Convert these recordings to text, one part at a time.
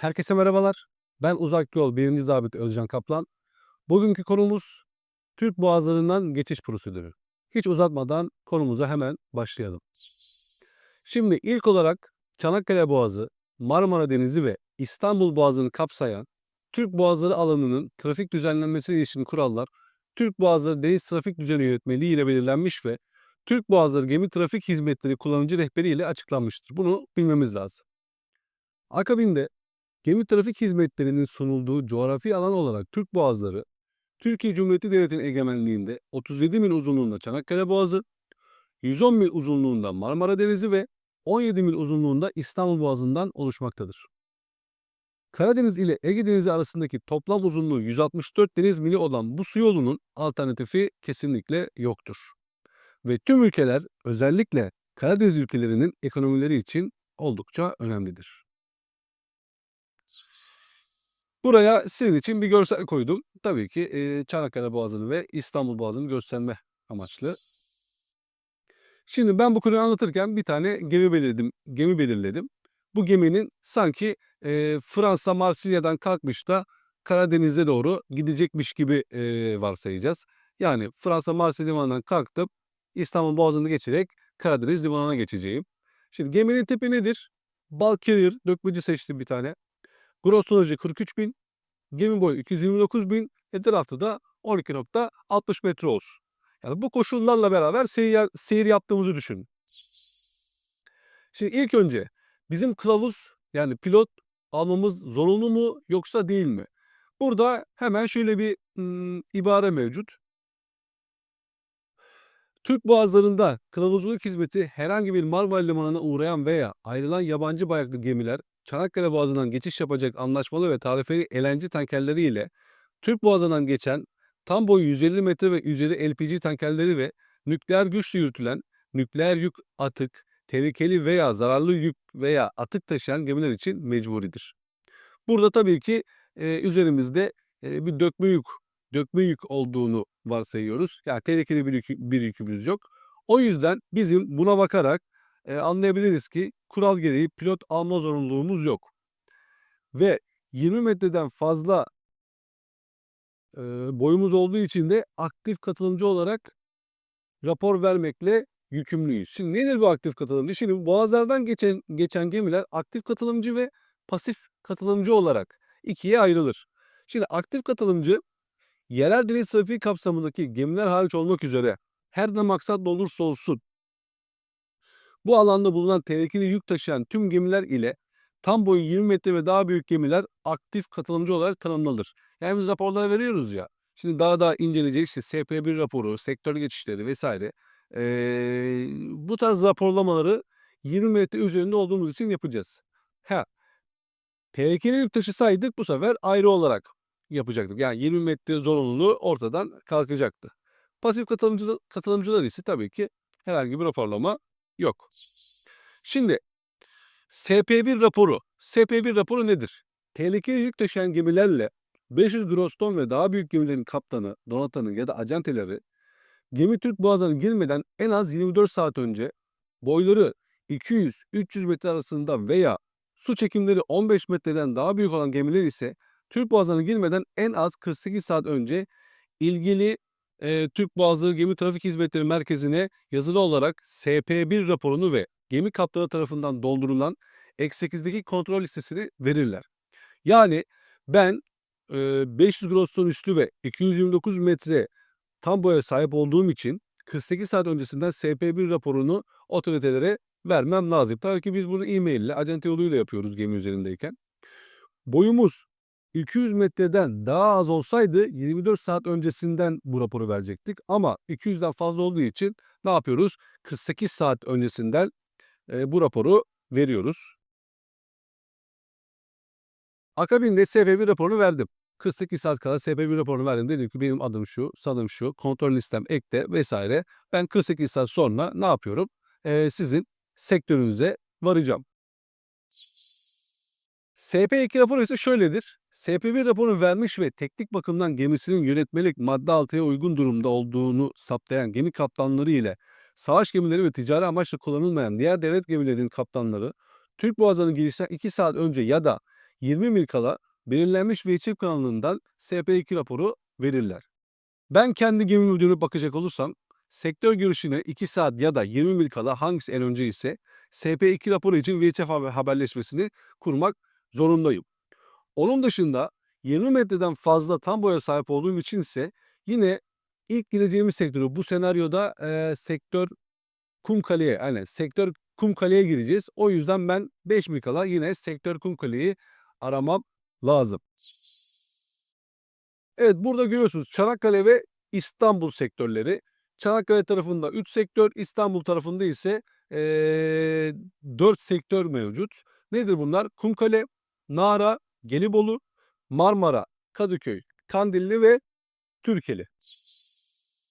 Herkese merhabalar. Ben Uzak Yol 1. Zabit Özcan Kaplan. Bugünkü konumuz Türk boğazlarından geçiş prosedürü. Hiç uzatmadan konumuza hemen başlayalım. Şimdi ilk olarak Çanakkale Boğazı, Marmara Denizi ve İstanbul Boğazı'nı kapsayan Türk Boğazları alanının trafik düzenlenmesi ilişkin kurallar Türk Boğazları Deniz Trafik Düzeni Yönetmeliği ile belirlenmiş ve Türk Boğazları Gemi Trafik Hizmetleri Kullanıcı Rehberi ile açıklanmıştır. Bunu bilmemiz lazım. Akabinde gemi trafik hizmetlerinin sunulduğu coğrafi alan olarak Türk Boğazları, Türkiye Cumhuriyeti Devleti'nin egemenliğinde 37 mil uzunluğunda Çanakkale Boğazı, 110 mil uzunluğunda Marmara Denizi ve 17 mil uzunluğunda İstanbul Boğazı'ndan oluşmaktadır. Karadeniz ile Ege Denizi arasındaki toplam uzunluğu 164 deniz mili olan bu su yolunun alternatifi kesinlikle yoktur. Ve tüm ülkeler özellikle Karadeniz ülkelerinin ekonomileri için oldukça önemlidir. Buraya sizin için bir görsel koydum. Tabii ki eee, Çanakkale Boğazı'nı ve İstanbul Boğazı'nı gösterme amaçlı. Şimdi ben bu konuyu anlatırken bir tane gemi belirledim. Gemi belirledim. Bu geminin sanki eee, Fransa Marsilya'dan kalkmış da Karadeniz'e doğru gidecekmiş gibi eee, varsayacağız. Yani Fransa Marsilya limanından kalktım. İstanbul Boğazı'nı geçerek Karadeniz limanına geçeceğim. Şimdi geminin tipi nedir? Bulk carrier, dökmeci seçtim bir tane. Gross tonajı 43 bin, gemi boyu 229 bin, etrafta da 12.60 metre olsun. Yani bu koşullarla beraber seyir, seyir yaptığımızı düşünün. Şimdi ilk önce bizim kılavuz yani pilot almamız zorunlu mu yoksa değil mi? Burada hemen şöyle bir ım, ibare mevcut. Türk boğazlarında kılavuzluk hizmeti herhangi bir Marmara Limanı'na uğrayan veya ayrılan yabancı bayraklı gemiler Çanakkale Boğazı'ndan geçiş yapacak anlaşmalı ve tarifeli elenci tankerleri ile Türk Boğazı'ndan geçen tam boyu 150 metre ve üzeri LPG tankerleri ve nükleer güçle yürütülen nükleer yük atık, tehlikeli veya zararlı yük veya atık taşıyan gemiler için mecburidir. Burada tabii ki e, üzerimizde e, bir dökme yük, dökme yük olduğunu varsayıyoruz. Yani tehlikeli bir, yük, bir yükümüz yok. O yüzden bizim buna bakarak e, anlayabiliriz ki kural gereği pilot alma zorunluluğumuz yok. Ve 20 metreden fazla e, boyumuz olduğu için de aktif katılımcı olarak rapor vermekle yükümlüyüz. Şimdi nedir bu aktif katılımcı? Şimdi boğazlardan geçen, geçen gemiler aktif katılımcı ve pasif katılımcı olarak ikiye ayrılır. Şimdi aktif katılımcı yerel deniz trafiği kapsamındaki gemiler hariç olmak üzere her ne maksat olursa olsun bu alanda bulunan tehlikeli yük taşıyan tüm gemiler ile tam boyu 20 metre ve daha büyük gemiler aktif katılımcı olarak tanımlanır. Yani biz raporları veriyoruz ya. Şimdi daha daha inceleyecek işte SP1 raporu, sektör geçişleri vesaire. Ee, bu tarz raporlamaları 20 metre üzerinde olduğumuz için yapacağız. Ha, tehlikeli yük taşısaydık bu sefer ayrı olarak yapacaktık. Yani 20 metre zorunluluğu ortadan kalkacaktı. Pasif katılımcı, katılımcılar ise tabii ki herhangi bir raporlama yok. Şimdi SP1 raporu. SP1 raporu nedir? Tehlikeli yük taşıyan gemilerle 500 gross ton ve daha büyük gemilerin kaptanı, donatanı ya da acenteleri gemi Türk boğazlarına girmeden en az 24 saat önce boyları 200-300 metre arasında veya su çekimleri 15 metreden daha büyük olan gemiler ise Türk boğazlarına girmeden en az 48 saat önce ilgili e, Türk Boğazları Gemi Trafik Hizmetleri Merkezi'ne yazılı olarak SP1 raporunu ve gemi kaptanı tarafından doldurulan X8'deki kontrol listesini verirler. Yani ben e, 500 gross ton üstü ve 229 metre tam boya sahip olduğum için 48 saat öncesinden SP1 raporunu otoritelere vermem lazım. Tabii ki biz bunu e-mail ile, acente yoluyla yapıyoruz gemi üzerindeyken. Boyumuz 200 metreden daha az olsaydı 24 saat öncesinden bu raporu verecektik. Ama 200'den fazla olduğu için ne yapıyoruz? 48 saat öncesinden e, bu raporu veriyoruz. Akabinde SP1 raporunu verdim. 48 saat kala SP1 raporunu verdim. Dedim ki benim adım şu, sanım şu, kontrol listem ekte vesaire. Ben 48 saat sonra ne yapıyorum? E, sizin sektörünüze varacağım. SP2 raporu ise şöyledir. SP1 raporunu vermiş ve teknik bakımdan gemisinin yönetmelik madde 6'ya uygun durumda olduğunu saptayan gemi kaptanları ile savaş gemileri ve ticari amaçla kullanılmayan diğer devlet gemilerinin kaptanları Türk boğazlarının girişten 2 saat önce ya da 20 mil kala belirlenmiş ve kanalından SP2 raporu verirler. Ben kendi gemime dönüp bakacak olursam sektör görüşüne 2 saat ya da 20 mil kala hangisi en önce ise SP2 raporu için VHF haber- haberleşmesini kurmak zorundayım. Onun dışında 20 metreden fazla tam boya sahip olduğum için ise yine ilk gireceğimiz sektörü bu senaryoda eee, sektör Kumkale'ye aynen sektör Kumkale'ye gireceğiz. O yüzden ben 5 mil kala yine sektör Kumkale'yi aramam lazım. Evet burada görüyorsunuz Çanakkale ve İstanbul sektörleri. Çanakkale tarafında 3 sektör, İstanbul tarafında ise eee 4 sektör mevcut. Nedir bunlar? Kumkale, Nara, Gelibolu, Marmara, Kadıköy, Kandilli ve Türkeli.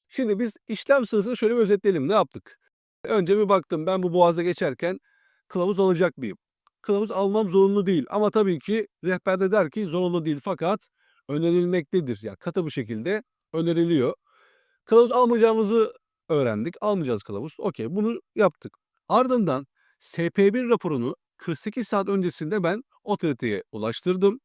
Şimdi biz işlem sırasını şöyle bir özetleyelim. Ne yaptık? Önce bir baktım ben bu boğaza geçerken kılavuz alacak mıyım? Kılavuz almam zorunlu değil ama tabii ki rehberde der ki zorunlu değil fakat önerilmektedir. Yani katı bir şekilde öneriliyor. Kılavuz almayacağımızı öğrendik. Almayacağız kılavuz. Okey bunu yaptık. Ardından SP1 raporunu 48 saat öncesinde ben otoriteye ulaştırdım.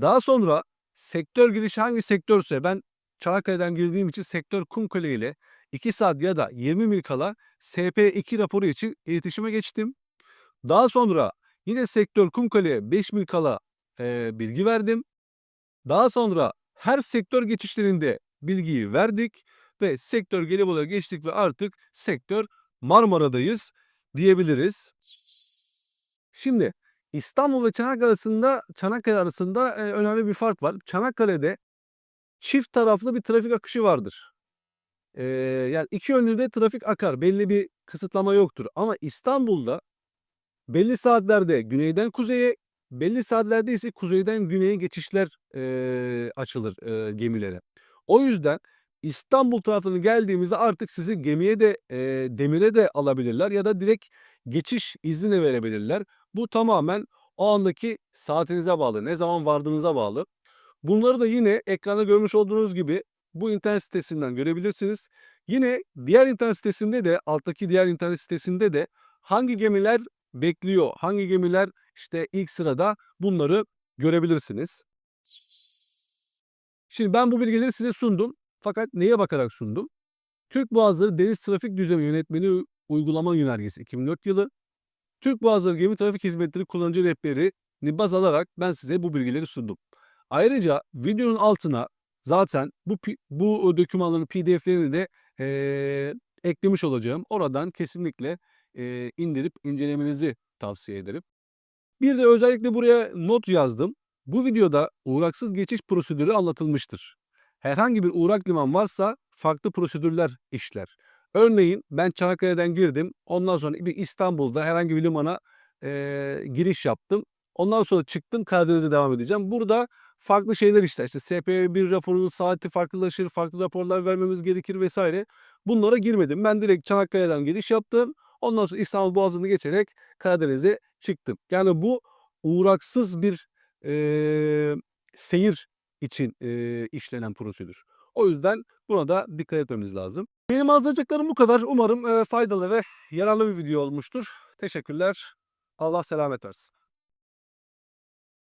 Daha sonra sektör girişi hangi sektörse ben Çanakkale'den girdiğim için sektör Kumkale ile 2 saat ya da 20 mil kala SP2 raporu için iletişime geçtim. Daha sonra yine sektör Kumkale'ye 5 mil kala eee, bilgi verdim. Daha sonra her sektör geçişlerinde bilgiyi verdik ve sektör Gelibolu'ya geçtik ve artık sektör Marmara'dayız diyebiliriz. Şimdi İstanbul ve Çanakkale arasında Çanakkale arasında e, önemli bir fark var. Çanakkale'de çift taraflı bir trafik akışı vardır. Ee, yani iki yönlü de trafik akar. Belli bir kısıtlama yoktur. Ama İstanbul'da belli saatlerde güneyden kuzeye, belli saatlerde ise kuzeyden güneye geçişler e, açılır e, gemilere. O yüzden İstanbul tarafına geldiğimizde artık sizi gemiye de e, demire de alabilirler ya da direkt geçiş izni verebilirler. Bu tamamen o andaki saatinize bağlı, ne zaman vardığınıza bağlı. Bunları da yine ekranda görmüş olduğunuz gibi bu internet sitesinden görebilirsiniz. Yine diğer internet sitesinde de alttaki diğer internet sitesinde de hangi gemiler bekliyor, hangi gemiler işte ilk sırada bunları görebilirsiniz. Şimdi ben bu bilgileri size sundum. Fakat neye bakarak sundum? Türk Boğazları Deniz Trafik Düzeni Yönetmeliği Uygulama Yönergesi 2004 yılı. Türk Boğazları Gemi Trafik Hizmetleri kullanıcı rehberini baz alarak ben size bu bilgileri sundum. Ayrıca videonun altına zaten bu bu dokümanların PDF'lerini de eee, eklemiş olacağım. Oradan kesinlikle eee, indirip incelemenizi tavsiye ederim. Bir de özellikle buraya not yazdım. Bu videoda uğraksız geçiş prosedürü anlatılmıştır. Herhangi bir uğrak liman varsa farklı prosedürler işler. Örneğin ben Çanakkale'den girdim. Ondan sonra bir İstanbul'da herhangi bir limana eee, giriş yaptım. Ondan sonra çıktım Karadeniz'e devam edeceğim. Burada farklı şeyler işler. İşte SP1 raporunun saati farklılaşır, farklı raporlar vermemiz gerekir vesaire. Bunlara girmedim. Ben direkt Çanakkale'den giriş yaptım. Ondan sonra İstanbul Boğazı'nı geçerek Karadeniz'e çıktım. Yani bu uğraksız bir eee, seyir için eee, işlenen prosedür. O yüzden buna da dikkat etmemiz lazım. Benim anlatacaklarım bu kadar. Umarım faydalı ve yararlı bir video olmuştur. Teşekkürler. Allah selamet versin.